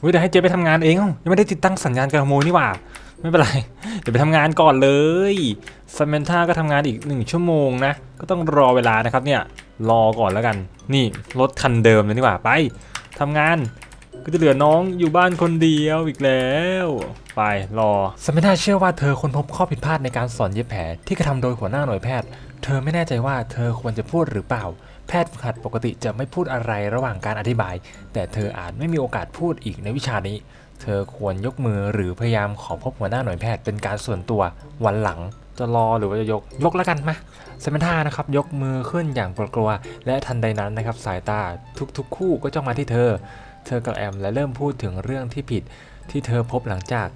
เฮ้ยเดี๋ยวให้เจ๊ไปทำงานเองเอ้ายังไม่ได้ติดตั้งสัญญาณการขโมยนี่หว่า ไม่เป็นไร เดี๋ยวไปทำงานก่อนเลยซามนท่าก็ทำงานอีกหนึ่งชั่วโมงนะ ก็ต้องรอเวลานะครับเนี่ย รอก่อนแล้วกัน นี่รถคันเดิมเลยนี่หว่า ไปทำงาน ก็จะเหลือน้องอยู่บ้านคนเดียวอีกแล้ว ไปรอซามนท่าเชื่อว่าเธอค้นพบข้อผิดพลาดในการสอนเย็บแผลที่กระทำโดยหัวหน้าหน่วยแพทย์ เธอไม่แน่ใจว่าเธอควรจะพูดหรือเปล่า แพทย์ฝึกหัดปกติจะไม่พูดอะไรระหว่างการอธิบาย แต่เธออาจไม่มีโอกาสพูดอีกในวิชานี้ เธอควรยกมือหรือพยายามขอพบหัวหน้าหน่วยแพทย์เป็นการส่วนตัววันหลัง จะรอหรือว่าจะยกยกแล้วกันมาเซมนท่านะครับยกมือขึ้นอย่างกลัวๆและทันใดนั้นนะครับสายตาทุกๆ คู่ก็จ้องมาที่เธอ เธอกับแอมและเริ่มพูดถึงเรื่องที่ผิดที่เธอพบหลังจาก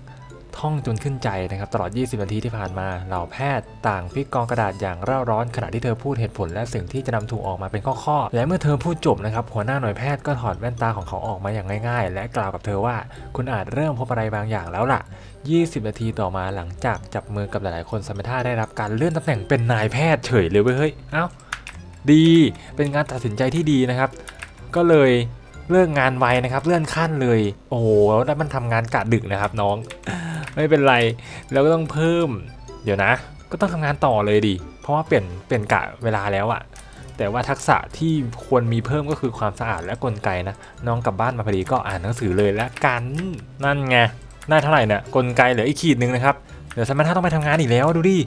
ท่องจนขึ้นใจนะครับตลอด 20 นาทีที่ผ่านมาเหล่าแพทย์ต่างพิกกองกระดาษอย่างเร่าร้อนขณะที่เธอพูดเหตุผลและสิ่งที่จะนำถูกออกมาเป็นข้อๆและเมื่อเธอพูดจบนะครับหัวหน้าหน่วยแพทย์ก็ถอดแว่นตาของเขาออกมาอย่างง่ายๆ และกล่าวกับเธอว่า คุณอาจเริ่มพบอะไรบางอย่างแล้วล่ะ 20 นาทีต่อมาหลังจากจับมือกับหลายๆ คนซัมเมท่าได้รับการเลื่อนตำแหน่งเป็นนายแพทย์เฉยเลยเว้ยเฮ้ยเอ้าดีเป็นการตัดสินใจที่ดีนะครับ ก็เลยเลิกงานไวนะครับ เลื่อนขั้นเลย โอ้โหแล้วมันทำงานกะดึกนะครับน้อง ไม่เป็นไรแล้วก็ต้องเพิ่ม เดี๋ยวนะ ก็ต้องทำงานต่อเลยดิเพราะว่าเปลี่ยนเปลี่ยนกะเวลาแล้วอะแต่ว่าทักษะที่ควรมีเพิ่มก็คือความสะอาดและกลไกนะ น้องกลับบ้านมาพอดีก็อ่านหนังสือเลยละกันนั่นไงได้เท่าไหร่เนี่ยกลไกเหลืออีกขีดหนึ่งนะครับเดี๋ยวสมัยท่าต้องไปทำงานอีกแล้วดูดิ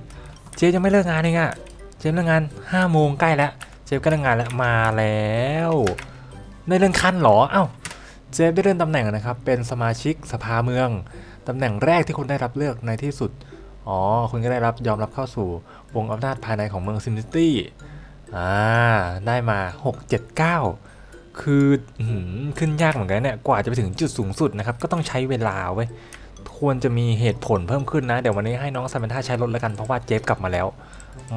เจ๊ยังไม่เลิกงานเองอะเจ๊เลิกงาน5้าโมงใกล้แล้วเจ๊ก็เลิกงานแล้วมาแล้วได้เลื่อนขั้นหรอเอ้าเจ๊ได้เลื่อนตำแหน่งนะครับ เป็นสมาชิกสภาเมือง ตำแหน่งแรกที่คุณได้รับเลือกในที่สุด อ๋อ คุณก็ได้รับยอมรับเข้าสู่วงอำนาจภายในของเมืองซินซิตี้ อ่า ได้มา 6 7 9คืออื้อหือขึ้นยากเหมือนกันเนี่ย กว่าจะไปถึงจุดสูงสุดนะครับ ก็ต้องใช้เวลาเว้ย ควรจะมีเหตุผลเพิ่มขึ้นนะ เดี๋ยววันนี้ให้น้องซามนท่าใช้รถแล้วกัน เพราะว่าเจฟกลับมาแล้ว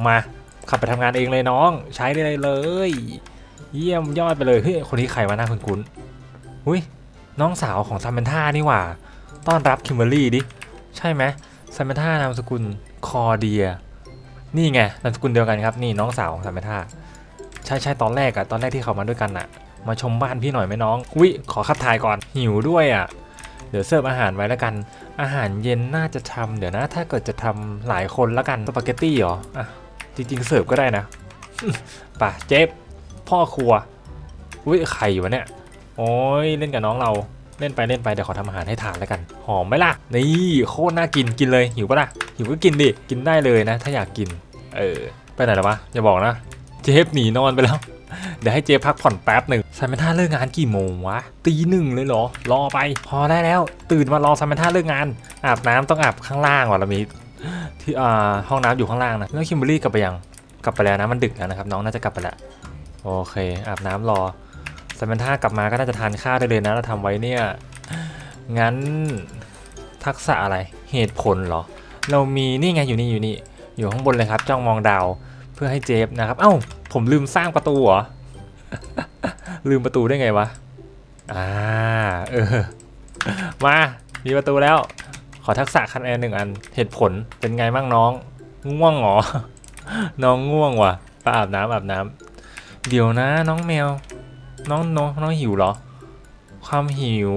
มาขับไปทำงานเองเลยน้อง ใช้ได้เลย เยี่ยมยอดไปเลย เฮ้ย คนนี้ใครวะหน้าคุ้นๆอุ้ยน้องสาวของซามนท่านี่หว่า ต้อนรับคิมเบอรี่ดิ ใช่ไหมซามนท่านามสกุลคอเดีย นี่ไงนามสกุลเดียวกันครับ นี่น้องสาวของซามนท่าใช่ใช่ตอนแรกอะตอนแรกที่เขามาด้วยกันอะมาชมบ้านพี่หน่อยไหมน้องวิขอขับถ่ายก่อนหิวด้วยอะเดี๋ยวเสิร์ฟอาหารไว้แล้วกัน อาหารเย็นน่าจะทำเดี๋ยวนะถ้าเกิดจะทำหลายคนแล้วกันสปาเกตตี้เหรออะจริงๆเสิร์ฟก็ได้นะป่ะเจฟพ่อครัวอุ้ยใครวะเนี่ยโอ้ยเล่นกับน้องเรา เล่นไปเล่นไปเดี๋ยวขอทำอาหารให้ทานแล้วกัน หอมไหมล่ะ นี่โคตรน่ากินกินเลยหิวปะล่ะหิวก็กินดิกินได้เลยนะ ถ้าอยากกิน เออ ไปไหนแล้ววะอย่าบอกนะ เจฟหนีนอนไปแล้ว เดี๋ยวให้เจฟพักผ่อนแป๊บหนึ่งซัมเมนท่าเลิกงานกี่โมงวะตีหนึ่งเลยเหรอ รอไป พอได้แล้ว ตื่นมารอซัมเมนท่าเลิกงาน อาบน้ำต้องอาบข้างล่างว่ะเรามีที่อ่าห้องน้ำอยู่ข้างล่างนะแล้วคิมเบอรี่กลับไปยังกลับไปแล้วนะมันดึกแล้วนะครับน้องน่าจะกลับไปแล้วโอเคอาบน้ำรอ ซัมเมนท่ากลับมาก็น่าจะทานข้าวได้เลยนะเราทำไว้เนี่ย งั้นทักษะอะไรเหตุผลเหรอ เรามีนี่ไงอยู่นี่อยู่นี่ อยู่ข้างบนเลยครับ จ้องมองดาวเพื่อให้เจฟนะครับ เอ้า ผมลืมสร้างประตูเหรอ ลืมประตูได้ไงวะ อ่า เออ มา มีประตูแล้ว ขอทักษะคะแนนหนึ่งอัน เหตุผลเป็นไงบ้างน้อง ง่วงเหรอ น้องง่วงว่ะไปอาบน้ำอาบน้ำเดี๋ยวนะน้องแมว น้องน้องน้องหิวเหรอ ความหิว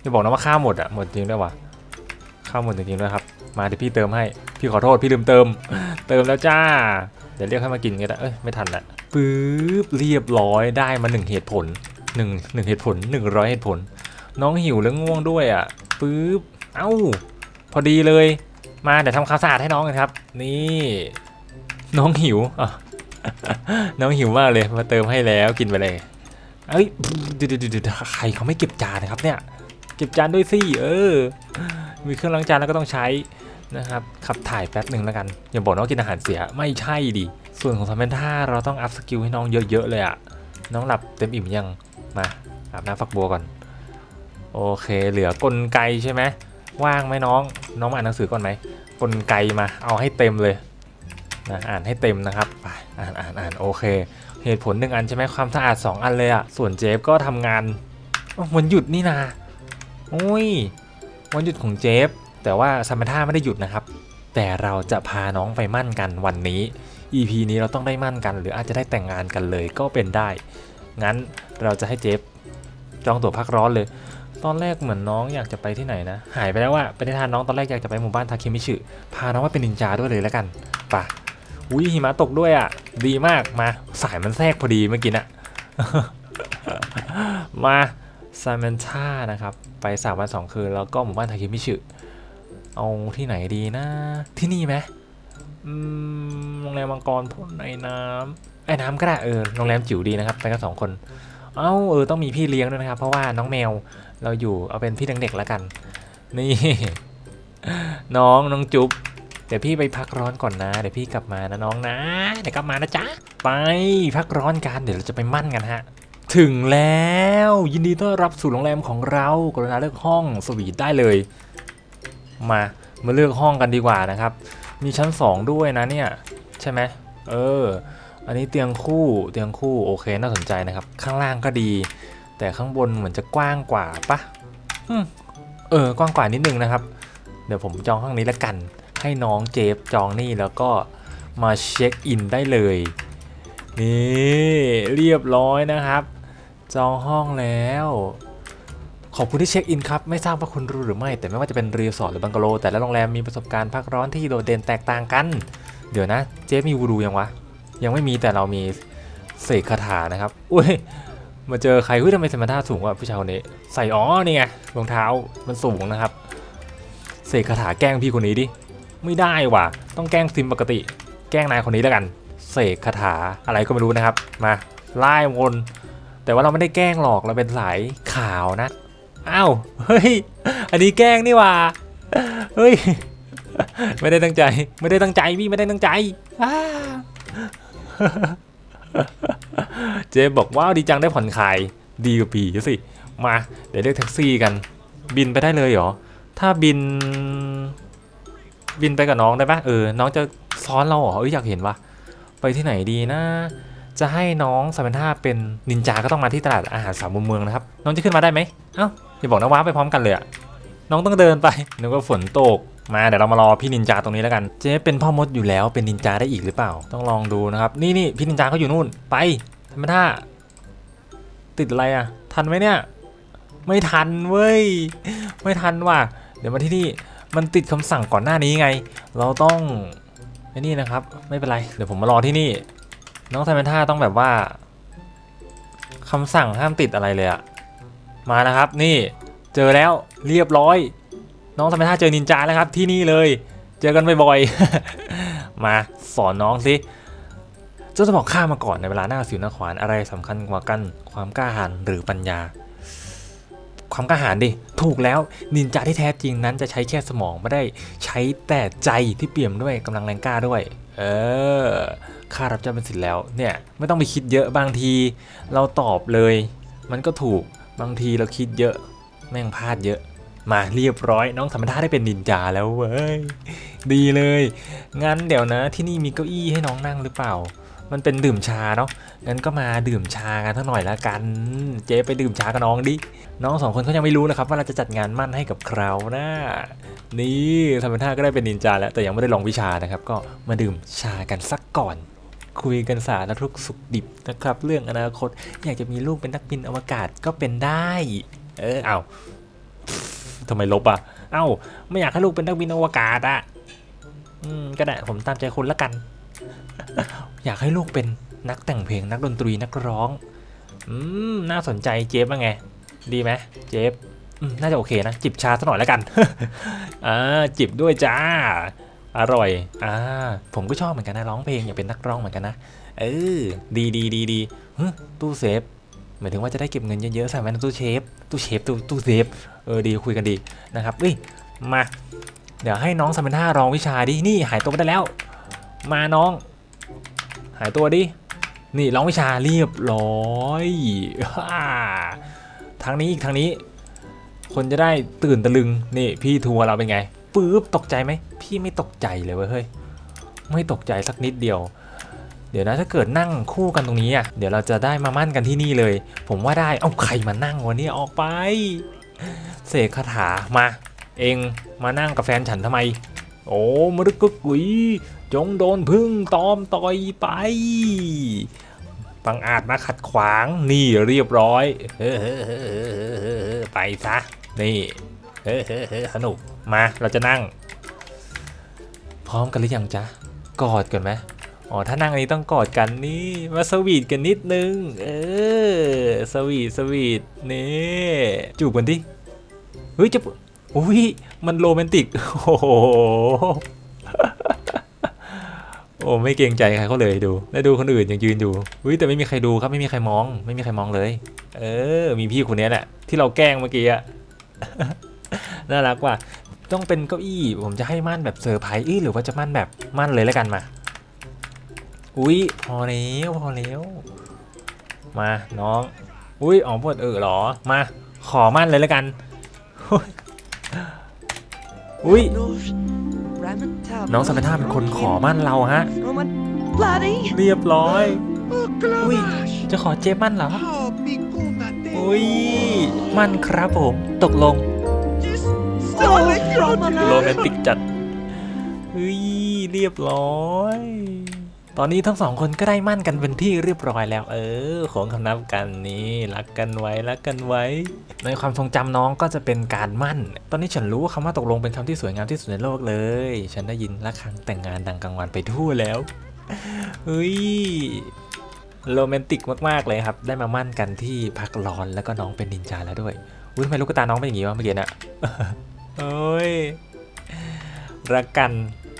อย่าบอกนะว่าข้าวหมดอะหมดจริงด้วยวะข้าวหมดจริงๆด้วยครับ มาเดี๋ยวพี่เติมให้ พี่ขอโทษพี่ลืมเติม เติมแล้วจ้า เดี๋ยวเรียกให้มากินก็ได้เอ้ยไม่ทันละปึ๊บเรียบร้อยได้มาหนึ่งเหตุผลหนึ่งหนึ่งเหตุผลหนึ่งร้อยเหตุผล น้องหิวแล้วง่วงด้วยอะปึ๊บเอ้า พอดีเลย มาเดี๋ยวทำความสะอาดให้น้องกันครับ นี่ น้องหิวอะน้องหิวมากเลยมาเติมให้แล้วกินไปเลย เอ้ยเดี๋ยวเดี๋ยวใครเขาไม่เก็บจานนะครับเนี่ย เก็บจานด้วยสิเออ มีเครื่องล้างจานแล้วก็ต้องใช้นะครับ ขับถ่ายแป๊บหนึ่งแล้วกัน อย่าบอกนะว่ากินอาหารเสีย ไม่ใช่ดิ ส่วนของซัมเมนท่าเราต้องอัพสกิลให้น้องเยอะๆเลยอะน้องหลับเต็มอิ่มยัง มา อาบน้ำฝักบัวก่อน โอเค เหลือกลไกใช่ไหม ว่างไหมน้อง น้องมาอ่านหนังสือก่อนไหม กลไกมา เอาให้เต็มเลยนะอ่านให้เต็มนะครับ ไป อ่านอ่านอ่านโอเค เหตุผลหนึ่งอันใช่ไหมความสะอาด 2 อันเลยอะส่วนเจฟก็ทำงานวันหยุดนี่นาโอ้ยวันหยุดของเจฟ แต่ว่าซัมาท่าไม่ได้หยุดนะครับ แต่เราจะพาน้องไปมั่นกันวันนี้ EP นี้เราต้องได้มั่นกัน หรืออาจจะได้แต่งงานกันเลยก็เป็นได้ งั้นเราจะให้เจฟจองตั๋วพักร้อนเลย ตอนแรกเหมือนน้องอยากจะไปที่ไหนนะ หายไปแล้วอะไปในทานน้องตอนแรกอยากจะไปหมู่บ้านทาเคมิชิพาน้องมาเป็นนินจาด้วยเลยแล้วกันไปะ อุ้ยหิมะตกด้วยอะดีมากมา สายมันแทรกพอดีเมื่อกี้นะมาซา m มนท่านะครับ ไปสามวันสองคืน แล้วก็หมู่บ้านทาเคมิชิเอาที่ไหนดีนะ ที่นี่ไหมโรงแรมมังกรพ่นไอ้น้ำไอ้น้ำก็ได้เออโรงแรมจิ๋วดีนะครับไปกันสองคน เอ้าเออต้องมีพี่เลี้ยงด้วยนะครับ เพราะว่าน้องแมวเราอยู่เอาเป็นพี่เลี้ยงเด็กแล้วกัน นี่ น้องน้องจุ๊บ เดี๋ยวพี่ไปพักร้อนก่อนนะ เดี๋ยวพี่กลับมานะน้องนะ เดี๋ยวกลับมานะจ๊ะ ไปพักร้อนกัน เดี๋ยวเราจะไปมั่นกันฮะ ถึงแล้ว ยินดีต้อนรับสู่โรงแรมของเรา กรุณาเลือกห้องสวีทได้เลย มา มาเลือกห้องกันดีกว่านะครับ มีชั้น 2 ด้วยนะเนี่ย ใช่ไหม เออ อันนี้เตียงคู่ เตียงคู่ โอเคน่าสนใจนะครับ ข้างล่างก็ดี แต่ข้างบนเหมือนจะกว้างกว่าปะเออ กว้างกว่านิดนึงนะครับ เดี๋ยวผมจองห้องนี้แล้วกัน ให้น้องเจฟจองนี่แล้วก็มาเช็คอินได้เลย นี่เรียบร้อยนะครับ จองห้องแล้ว ขอบคุณที่เช็คอินครับ ไม่ทราบว่าคุณรู้หรือไม่ แต่ไม่ว่าจะเป็นรีสอร์ทหรือบังกะโล แต่ละโรงแรมมีประสบการณ์พักร้อนที่โดดเด่นแตกต่างกัน เดี๋ยวนะ เจฟมีวูดูยังวะ ยังไม่มีแต่เรามีเสกคาถานะครับ อุ้ยมาเจอใครเฮ้ยทำไมสมรรถนะสูงกว่าผู้ชายคนนี้ ใส่อ๋อนี่ไงรองเท้ามันสูงนะครับ เสกคาถาแกล้งพี่คนนี้ดิ ไม่ได้ว่ะ ต้องแกล้งซิมปกติ แกล้งนายคนนี้แล้วกัน เสกคาถาอะไรก็ไม่รู้นะครับ มาไล่วน แต่ว่าเราไม่ได้แกล้งหรอกเราเป็นสายขาวนะ อ้าว เฮ้ย อันนี้แกล้งนี่ว่าเฮ้ย ไม่ได้ตั้งใจ ไม่ได้ตั้งใจพี่ไม่ได้ตั้งใจเจ๊บอกว่าดีจังได้ผ่อนคลายดีกว่าปีสิ มา เดี๋ยวเรียกแท็กซี่กัน บินไปได้เลยเหรอ ถ้าบิน บินไปกับน้องได้ปะเออ น้องจะซ้อนเราเหรอเอ้ยอยากเห็นว่ะไปที่ไหนดีนะ จะให้น้องสามพันห้าเป็นนินจาก็ต้องมาที่ตลาดอาหารสามมุมเมืองนะครับ น้องจะขึ้นมาได้ไหมเอ้าอย่าบอกนะว้าไปพร้อมกันเลยอะน้องต้องเดินไปนึกว่าฝนตกมาเดี๋ยวเรามารอพี่นินจาตรงนี้แล้วกัน เจ๊เป็นพ่อมดอยู่แล้วเป็นนินจาได้อีกหรือเปล่า ต้องลองดูนะครับ นี่นี่พี่นินจาเขาอยู่นู่นไปทำไมท่า ติดอะไรอะทันไหมเนี่ย ไม่ทันเว้ย ไม่ทันว่ะ เดี๋ยวมาที่นี่ มันติดคำสั่งก่อนหน้านี้ไง เราต้องไอ้นี่นะครับ ไม่เป็นไร เดี๋ยวผมมารอที่นี่ น้องไทมันท่าต้องแบบว่าคำสั่งห้ามติดอะไรเลยอะมาแล้วครับ นี่เจอแล้วเรียบร้อย น้องไทมันท่าเจอนินจาแล้วครับ ที่นี่เลย เจอกันบ่อยๆมาสอนน้องสิเจ้าจะบอกข้ามาก่อนในเวลาหน้าสิวหน้าขวานอะไรสำคัญกว่ากัน ความกล้าหาญหรือปัญญา ความกล้าหาญดิ ถูกแล้วนินจาที่แท้จริงนั้นจะใช้แค่สมองไม่ได้ใช้แต่ใจที่เปี่ยมด้วยกำลังแรงกล้าด้วย เออข้ารับเจ้าเป็นศิษย์แล้วเนี่ยไม่ต้องไปคิดเยอะบางที เราตอบเลย มันก็ถูกบางทีเราคิดเยอะแม่งพลาดเยอะ มาเรียบร้อย น้องธรรมดาได้เป็นนินจาแล้วเว้ยดีเลย งั้นเดี๋ยวนะที่นี่มีเก้าอี้ให้น้องนั่งหรือเปล่า มันเป็นดื่มชาเนาะงั้นก็มาดื่มชากันทั้งหน่อยละกัน เจ๊ไปดื่มชากับน้องดิ น้องสองคนเขายังไม่รู้นะครับว่าเราจะจัดงานมั่นให้กับเขานะนี่ธรรมดาก็ได้เป็นนินจาแล้วแต่ยังไม่ได้ลองวิชานะครับ ก็มาดื่มชากันสักก่อน คุยกันสารทุกสุขดิบนะครับ เรื่องอนาคตอยากจะมีลูกเป็นนักบินอวกาศก็เป็นได้ เออเอาทำไมลบอะ เอ้า ไม่อยากให้ลูกเป็นนักบินอวกาศอะ อืม ก็ได้ ผมตามใจคุณละกัน อยากให้ลูกเป็นนักแต่งเพลงนักดนตรีนักร้อง อืม น่าสนใจเจฟว่าไง ดีไหมเจฟน่าจะโอเคนะ จิบชาสักหน่อยแล้วกันอ่าจิบด้วยจ้า อร่อยอ่าผมก็ชอบเหมือนกันนะร้องเพลงอยากเป็นนักร้องเหมือนกันนะ เออ ดีดีดีดีตู้เซฟหมายถึงว่าจะได้เก็บเงินเยอะๆใส่ไว้ในตู้เชฟ ตู้เชฟตู้ตู้เซฟ เออดีคุยกันดีนะครับเอ้ยมา เดี๋ยวให้น้องสมินท่ารองวิชาดิ นี่หายตัวไปได้แล้ว มาน้อง หายตัวดิ นี่ร้องวิชาเรียบร้อยทางนี้อีกทางนี้ คนจะได้ตื่นตะลึง นี่พี่ทัวร์เราเป็นไงปึ๊บตกใจไหม พี่ไม่ตกใจเลยเว้ยเฮ้ย ไม่ตกใจสักนิดเดียว เดี๋ยวนะถ้าเกิดนั่งคู่กันตรงนี้อะ เดี๋ยวเราจะได้มามั่นกันที่นี่เลย ผมว่าได้ เอาใครมานั่งวันนี้ออกไป เสกคาถามา เองมานั่งกับแฟนฉันทำไม โอ้มรึกกึกกุยจงโดนพึ่งตอมต่อยไปบังอาจมาขัดขวางนี่เรียบร้อยเฮ้ไปซะนี่เฮ้สนุกมาเราจะนั่ง พร้อมกันหรือยังจ๊ะกอดกันไหมอ๋อถ้านั่งอันนี้ต้องกอดกันนี่มาสวีทกันนิดนึง เออสวีทสวีทนี่จูบกันดิเฮ้ยจะ อุ้ยมันโรแมนติก โอ้โห โอ้ไม่เกรงใจใครเขาเลยดู แล้วดูคนอื่นยังยืนอยู่อุ้ยแต่ไม่มีใครดูครับไม่มีใครมอง ไม่มีใครมองเลย เออ มีพี่คนนี้แหละที่เราแกล้งเมื่อกี้อะน่ารักว่ะต้องเป็นเก้าอี้ผมจะให้มั่นแบบเซอร์ไพรส์อื้อหรือว่าจะมั่นแบบมั่นเลยแล้วกันมา อุ้ยพอแล้วพอแล้วมาน้อง อุ้ยอ๋อปวดเออหรอมา ขอมั่นเลยแล้วกัน อุ้ยน้องสัมพันธาเป็นคนขอมั่นเราฮะ เรียบร้อยอุ้ยจะขอเจมั่นเหรออุ้ยมั่นครับผม ตกลงโรแมนติกจัดเฮ้ยเรียบร้อย ตอนนี้ทั้งสองคนก็ได้มั่นกันเป็นที่เรียบร้อยแล้ว เออของคำนับกันนี่รักกันไว้รักกันไว้ ในความทรงจำน้องก็จะเป็นการมั่น ตอนนี้ฉันรู้ว่าคำว่าตกลงเป็นคำที่สวยงามที่สุดในโลกเลย ฉันได้ยินระฆังแต่งงานดังกลางวันไปทั่วแล้วเฮ้ยโรแมนติกมากๆเลยครับ ได้มามั่นกันที่พักร้อนแล้วก็น้องเป็นนินจาแล้วด้วยอุ้ยทำไมลูกตาน้องเป็นอย่างงี้วะเมื่อกี้น่ะโอ้ยรักกัน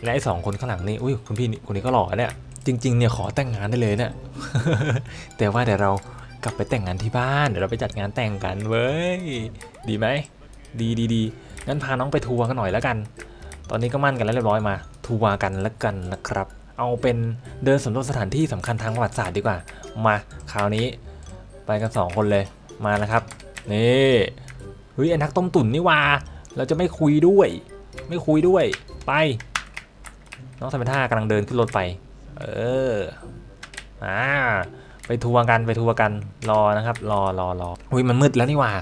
และไอ้สองคนข้างหลังนี่อุ้ยคุณพี่คนนี้ก็หล่อเนี่ย จริงๆเนี่ยขอแต่งงานได้เลยเนี่ยแต่ว่าเดี๋ยวเรากลับไปแต่งงานที่บ้านเดี๋ยวเราไปจัดงานแต่งกันเว้ยดีไหมดีดีดีงั้นพาน้องไปทัวร์กันหน่อยแล้วกัน ตอนนี้ก็มั่นกันแล้วเรียบร้อยมา ทัวร์กันแล้วกันนะครับ เอาเป็นเดินสำรวจสถานที่สำคัญทางประวัติศาสตร์ดีกว่า มาคราวนี้ไปกันสองคนเลยมาแล้วครับนี่เฮ้ยไอ้นักต้มตุ๋นนี่ว่า เราจะไม่คุยด้วย ไม่คุยด้วยไป น้องสมัยท่ากำลังเดินขึ้นรถไป เอออ่าไปทัวร์กันไปทัวร์กันรอนะครับรอรอรออุ้ยมันมืดแล้วนี่หว่า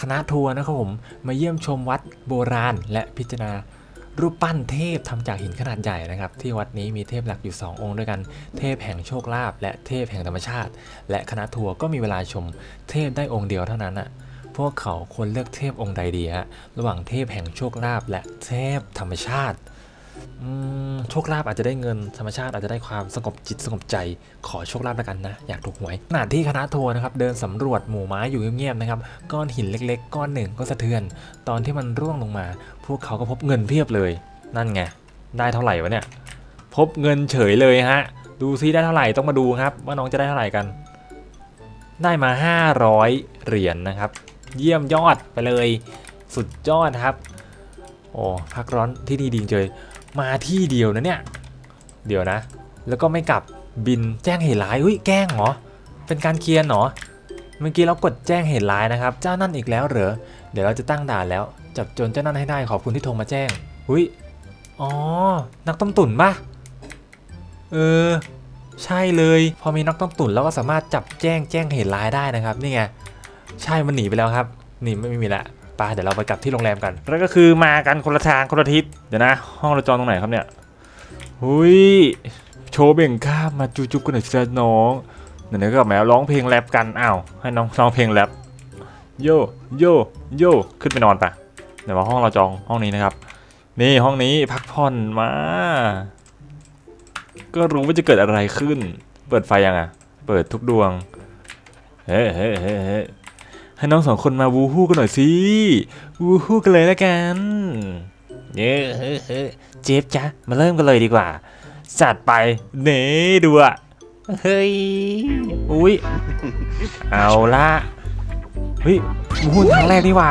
คณะทัวร์นะครับผมมาเยี่ยมชมวัดโบราณ และพิจารณารูปปั้นเทพทำจากหินขนาดใหญ่นะครับ ที่วัดนี้มีเทพหลักอยู่ 2 องค์ด้วยกัน เทพแห่งโชคลาภและเทพแห่งธรรมชาติ และคณะทัวร์ก็มีเวลาชมเทพได้องค์เดียวเท่านั้นอะพวกเขาควรเลือกเทพองค์ใดดีฮะระหว่างเทพแห่งโชคลาภและเทพธรรมชาติ โชคลาภอาจจะได้เงินธรรมชาติอาจจะได้ความสงบจิตสงบใจ ขอโชคลาภแล้วกันนะ อยากถูกหวยขณะที่คณะทัวร์นะครับเดินสำรวจหมู่ไม้อยู่เงียบๆนะครับก้อนหินเล็ก ๆ ก้อนหนึ่งก็สะเทือน ตอนที่มันร่วงลงมา พวกเขาก็พบเงินเพียบเลย นั่นไงได้เท่าไหร่วะเนี่ยพบเงินเฉยเลยฮะดูซิได้เท่าไหร่ต้องมาดูครับ ว่าน้องจะได้เท่าไหร่กัน ได้มา 500 เหรียญนะครับ เยี่ยมยอดไปเลย สุดยอดครับ โอ้พักร้อนที่นี่ดีจริงเลย มาที่เดียวนะเนี่ย เดี๋ยวนะ แล้วก็ไม่กลับบินแจ้งเหตุร้ายอุ้ยแกล้งเหรอ เป็นการเคลียร์เหรอ เมื่อกี้เรากดแจ้งเหตุร้ายนะครับ เจ้านั่นอีกแล้วเหรอ เดี๋ยวเราจะตั้งด่านแล้ว จับโจรเจ้านั่นให้ได้ขอบคุณที่โทรมาแจ้งอุ้ย อ๋อ นักต้มตุ๋นปะเออ ใช่เลย พอมีนักต้มตุ๋นเราก็สามารถจับแจ้งแจ้งเหตุร้ายได้นะครับ นี่ไง ใช่มันหนีไปแล้วครับ นี่ไม่มีละ ปเดี๋ยวเราไปกลับที่โรงแรมกันแล้วก็คือมากันคนละทางคนละทิศเดี๋ยวนะ ห้องเราจองตรงไหนครับเนี่ยหุยโชว์เบ่งข้ามมาจูจุบกันหน่อยสิจ๊ะน้องเดี๋ยวนี้ก็กลับมาร้องเพลงแรปกันอ้าวให้น้องร้องเพลงแรปโยโยโยขึ้นไปนอนปะเดี๋ยวมาห้องเราจองห้องนี้นะครับ นี่ห้องนี้พักผ่อนมา ก็รู้ว่าจะเกิดอะไรขึ้น เปิดไฟยังอะ เปิดทุกดวง เฮ้เฮ้เฮ้ ให้น้องสองคนมาวูฮู้กันหน่อยสิ วูฮู้กันเลยแล้วกันเย้เฮ้เฮ้เจฟจ้ะมาเริ่มกันเลยดีกว่า จัดไป เน่ดูอะเฮ้ย อุ้ย เอาละเฮ้ยวูฮู้ครั้งแรกนี่หว่า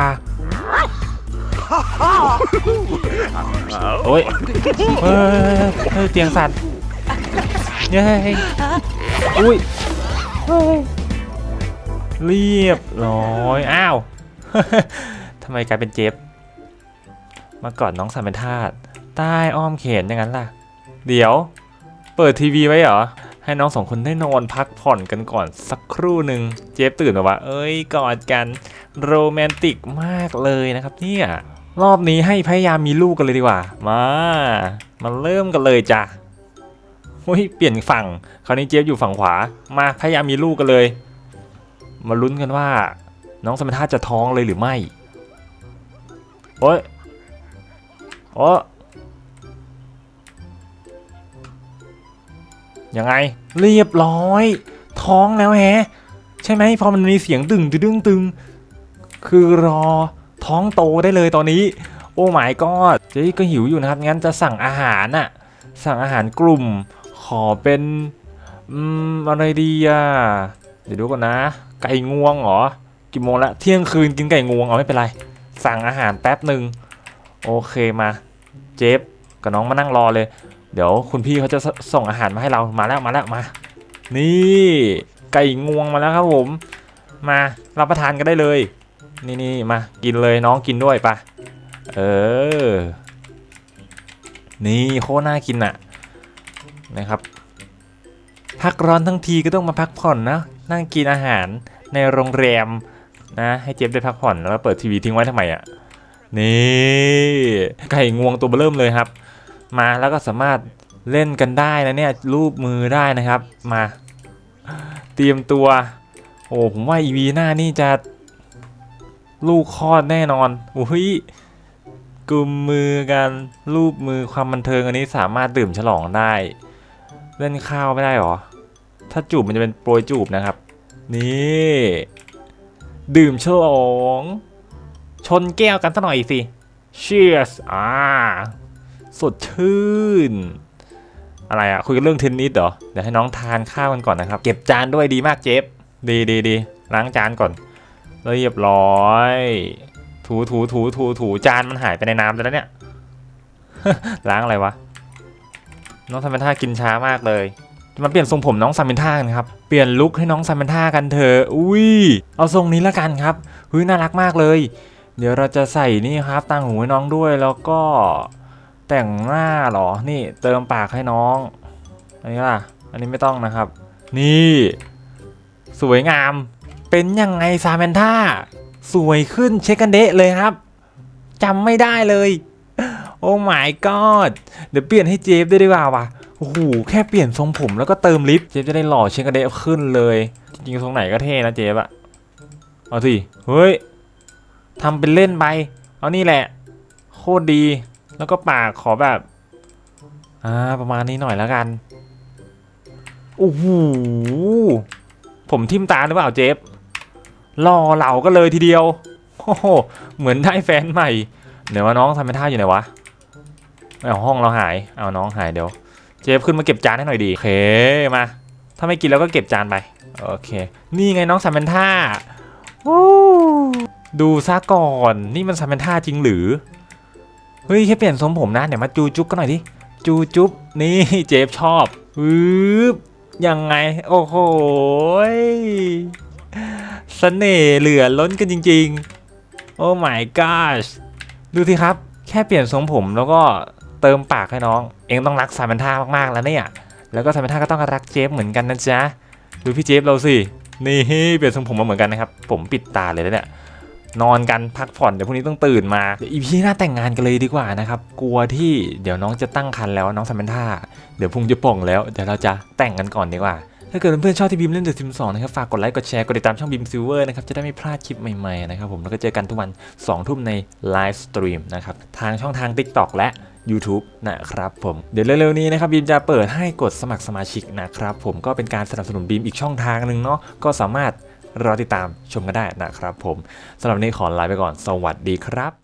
โอ้ยเฮ้ยเฮ้ยเตียงสั่นเย้ยอุ้ย เรียบร้อยอ้าวทำไมกลายเป็นเจฟมากอดน้องสัมเป็นทาสใต้อ้อมเขนอย่างนั้นล่ะ เดี๋ยว เปิดทีวีไว้เหรอ ให้น้องสองคนได้นอนพักผ่อนกันก่อนสักครู่หนึ่งเจฟตื่นมาว่า เอ้ยกอดกันโรแมนติกมากเลยนะครับเนี่ยรอบนี้ให้พยายามมีลูกกันเลยดีกว่า มามาเริ่มกันเลยจ้ะเฮ้ยเปลี่ยนฝั่ง คราวนี้เจฟอยู่ฝั่งขวา มาพยายามมีลูกกันเลย มาลุ้นกันว่า น้องสมรรถาจะท้องเลยหรือไม่ โอ้ยโอ้ยังไง เรียบร้อย ท้องแล้วแฮะ ใช่ไหมพอมันมีเสียงตึงตึงตึง คือรอท้องโตได้เลยตอนนี้ โอ้หมายก็เจ๊ก็หิวอยู่นะครับ งั้นจะสั่งอาหารน่ะ สั่งอาหารกลุ่ม ขอเป็น อืม อะไรดีอะ เดี๋ยวดูก่อนนะ ไก่งวงเหรอกี่โมงละเที่ยงคืนกินไก่งวงเอาไม่เป็นไร สั่งอาหารแป๊บหนึ่งโอเคมา เจฟกับน้องมานั่งรอเลย เดี๋ยวคุณพี่เขาจะส่งอาหารมาให้เรามาแล้วมาแล้วมา นี่ไก่งวงมาแล้วครับผม มารับประทานกันได้เลย นี่นี่มากินเลยน้องกินด้วยปะเออ นี่โคตรน่ากินอะนะครับ พักร้อนทั้งทีก็ต้องมาพักผ่อนนะ นั่งกินอาหารในโรงแรมนะให้เจฟได้พักผ่อนแล้วเปิดทีวีทิ้งไว้ทำไมอะนี่ไก่งวงตัวเบเริ่มเลยครับ มาแล้วก็สามารถเล่นกันได้นะเนี่ยรูปมือได้นะครับมา เตรียมตัว โอ้ผมว่า EV หน้านี่จะลูกคลอดแน่นอนอุ้ยกุมมือกันรูปมือความบันเทิงอันนี้สามารถดื่มฉลองได้ เล่นข้าวไม่ได้หรอ ถ้าจูบมันจะเป็นโปรยจูบนะครับ นี่ ดื่มฉลองชนแก้วกันสักหน่อยสิ Cheers อ่า สดชื่น อะไรอะคุยกันเรื่องเทนนิสเหรอ เดี๋ยวให้น้องทานข้าวกันก่อนนะครับ เก็บจานด้วยดีมากเจฟ ดีดีดีล้างจานก่อน เรียบร้อย ถูถูถูถูถูจานมันหายไปในน้ำแล้วเนี่ย ล้างอะไรวะ น้องซามเมนท่ากินช้ามากเลยจะ มาเปลี่ยนทรงผมน้องซามเมนท่ากันครับ เปลี่ยนลุคให้น้องซามเมนท่ากันเถอะ อุ้ย เอาทรงนี้ละกันครับเฮ้ยน่ารักมากเลย เดี๋ยวเราจะใส่นี่ครับต่างหูให้น้องด้วยแล้วก็แต่งหน้าเหรอ นี่เติมปากให้น้อง อันนี้ล่ะ อันนี้ไม่ต้องนะครับ นี่ สวยงาม เป็นยังไงซาแมนท่า สวยขึ้นเช็คกันเดะเลยครับจำไม่ได้เลย โอ้ my god เดี๋ยวเปลี่ยนให้เจฟได้ดีกว่าว่ะโอ้โหแค่เปลี่ยนทรงผมแล้วก็เติมลิฟเจฟจะได้หล่อเช็คกันเดะขึ้นเลย จริงๆทรงไหนก็เท่นะเจฟอะเอาสิเฮ้ยทำเป็นเล่นไปเอานี่แหละ โคตรดีแล้วก็ปากขอแบบอ่าประมาณนี้หน่อยแล้วกันโอ้โหผมทิมตาหรือเปล่าเจฟหล่อเหล่าก็เลยทีเดียวโอ้โหเหมือนได้แฟนใหม่เดี๋ยวว่าน้องทำเป็นท่าอยู่ไหนวะ เอาห้องเราหาย เอาน้องหายเดี๋ยว เจฟขึ้นมาเก็บจานให้หน่อยดีโอเคมา ถ้าไม่กินแล้วก็เก็บจานไป โอเค นี่ไงน้องซามเมนท่าดูซะก่อน นี่มันซามเมนท่าจริงหรือ เฮ้ยแค่เปลี่ยนทรงผมนะ เดี๋ยวมาจูจุ๊บกันหน่อยดิ จูจุ๊บ นี่เจฟชอบปึ๊บยังไง โอ้โหยเสน่ห์เหลือล้นกันจริง ๆ โอ้ my gosh ดูสิครับ แค่เปลี่ยนทรงผมแล้วก็ เติมปากให้น้อง เองต้องรักซามันท่ามากๆแล้วเนี่ยแล้วก็ซามันท่าก็ต้องรักเจฟเหมือนกันนะจ๊ะดูพี่เจฟเราสินี่เปลี่ยนทรงผมมาเหมือนกันนะครับ ผมปิดตาเลยนะเนี่ยนอนกันพักผ่อนเดี๋ยวพรุ่งนี้ต้องตื่นมาเดี๋ยวอีพีหน้าแต่งงานกันเลยดีกว่านะครับ กลัวที่เดี๋ยวน้องจะตั้งครรภ์แล้วน้องซามันท่าเดี๋ยวพุงจะป่องแล้วเดี๋ยวเราจะแต่งกันก่อนดีกว่าถ้าเกิดเพื่อนๆชอบที่บีมเล่นเดอะซิมสองนะครับ ฝากกดไลค์ กดแชร์ กดติดตามช่องบีมซิลเวอร์นะครับ จะได้ไม่พลาดคลิปใหม่ๆนะครับผม แล้วก็เจอกันทุกวัน 2 ทุ่มในไลฟ์สตรีมนะครับ ทางช่องทาง TikTok และ YouTube นะครับผมเดี๋ยวเร็วๆนี้นะครับบีมจะเปิดให้กดสมัครสมาชิกนะครับผมก็เป็นการสนับสนุนบีมอีกช่องทางหนึ่งเนาะก็สามารถรอติดตามชมกันได้นะครับผมสำหรับนี้ขอลาไปก่อน สวัสดีครับ